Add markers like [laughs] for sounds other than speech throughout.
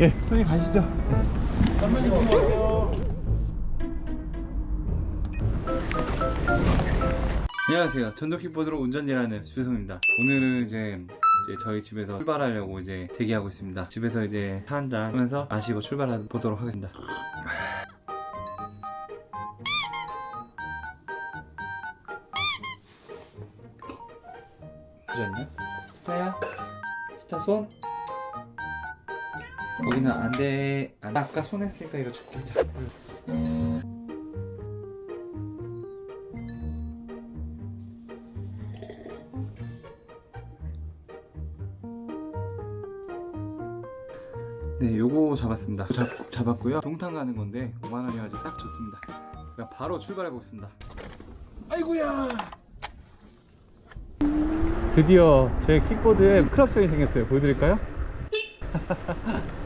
예, 손님 가시죠. 안녕하세요. 전도킥보드로 운전 일하는 주성입니다. 오늘은 이제 이제 저희 집에서 출발하려고 이제 대기하고 있습니다. 집에서 이제 차 한잔 하면서 마시고 출발해 보도록 하겠습니다. 그랬냐? 스타야? 스타 손? 거기는 안 돼. 안, 아까 손 했으니까 이거 줄게. 자. 네, 요거 잡았습니다. 잡, 잡았고요. 동탄 가는 건데 5만 원이어서 딱 좋습니다. 그냥 바로 출발해 보겠습니다. 아이고야. 드디어 제 킥보드에 크락처이 생겼어요. 보여드릴까요? [laughs]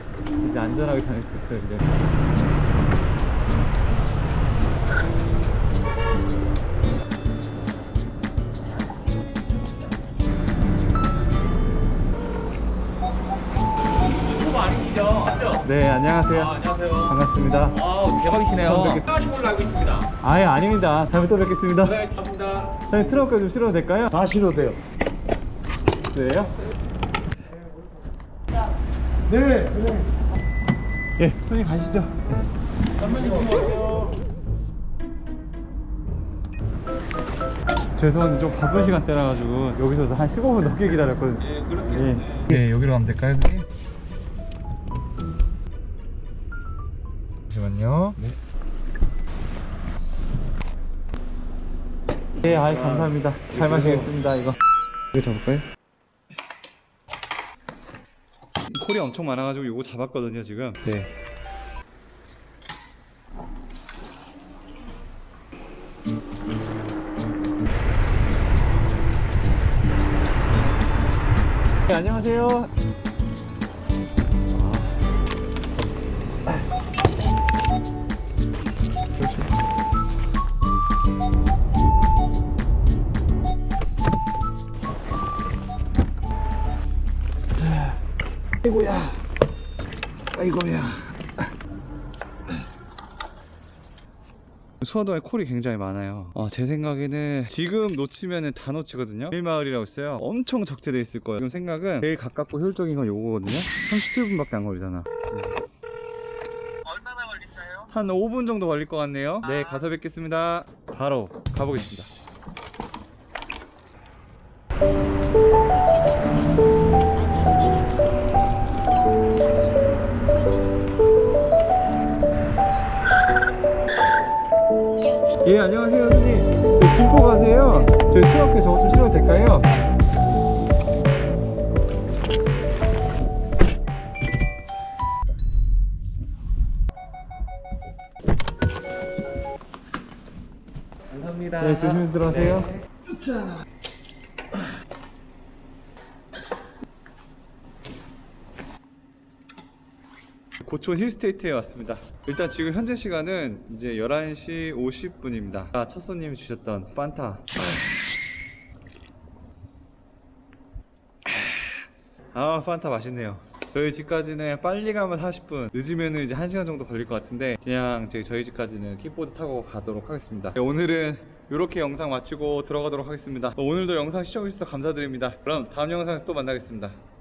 이제 안전하게 다닐 수 있어요. 이제. 유튜브 아니시죠? 맞죠? 네, 안녕하세요. 아, 안녕하세요. 반갑습니다. 아, 대박이시네요. 처음 뵙겠습니다. 하신 걸로 알고 있습니다. 아예 아닙니다. 다음에 또 뵙겠습니다. 네, 감사합니다. 저희 트럭까지 좀 실어도 될까요? 다 실어도 돼요. 네요? 네. 예, 손님 가시죠. 고마워요. 죄송한데 좀 바쁜 시간대라 가지고 여기서도 한 15분 넘게 기다렸거든요. 예, 그렇게. 예. 네, 여기로 가면 될까요, 선생님? 잠시만요. 네. 네, 아이 감사합니다. 잘 마시겠습니다, 이거. 이거 잡을까요? 콜이 엄청 많아가지고 이거 잡았거든요, 지금. 네. 네, 안녕하세요. 아이고야. 아이고야. 수화도에 콜이 굉장히 많아요. 어, 제 생각에는 지금 놓치면 은 다 놓치거든요. 일마을이라고 있어요. 엄청 적재돼 있을 거예요. 지금 생각은 제일 가깝고 효율적인 건 요거거든요. 37분밖에 안 걸리잖아. 얼마나 걸릴까요? 한 5분 정도 걸릴 것 같네요. 네, 가서 뵙겠습니다. 바로 가보겠습니다. 안녕하세요, 선생님. 저 김포 가세요. 저희 트럭에 저거 좀 실어도 될까요? 감사합니다. 네, 조심해서 들어가세요. 네. 고촌 힐스테이트에 왔습니다. 일단 지금 현재 시간은 이제 11시 50분입니다. 아, 첫 손님이 주셨던 판타. 아, 판타 맛있네요. 저희 집까지는 빨리 가면 40분, 늦으면 이제 1시간 정도 걸릴 것 같은데 그냥 저희, 저희 집까지는 킥보드 타고 가도록 하겠습니다. 네, 오늘은 이렇게 영상 마치고 들어가도록 하겠습니다. 오늘도 영상 시청해주셔서 감사드립니다. 그럼 다음 영상에서 또 만나겠습니다.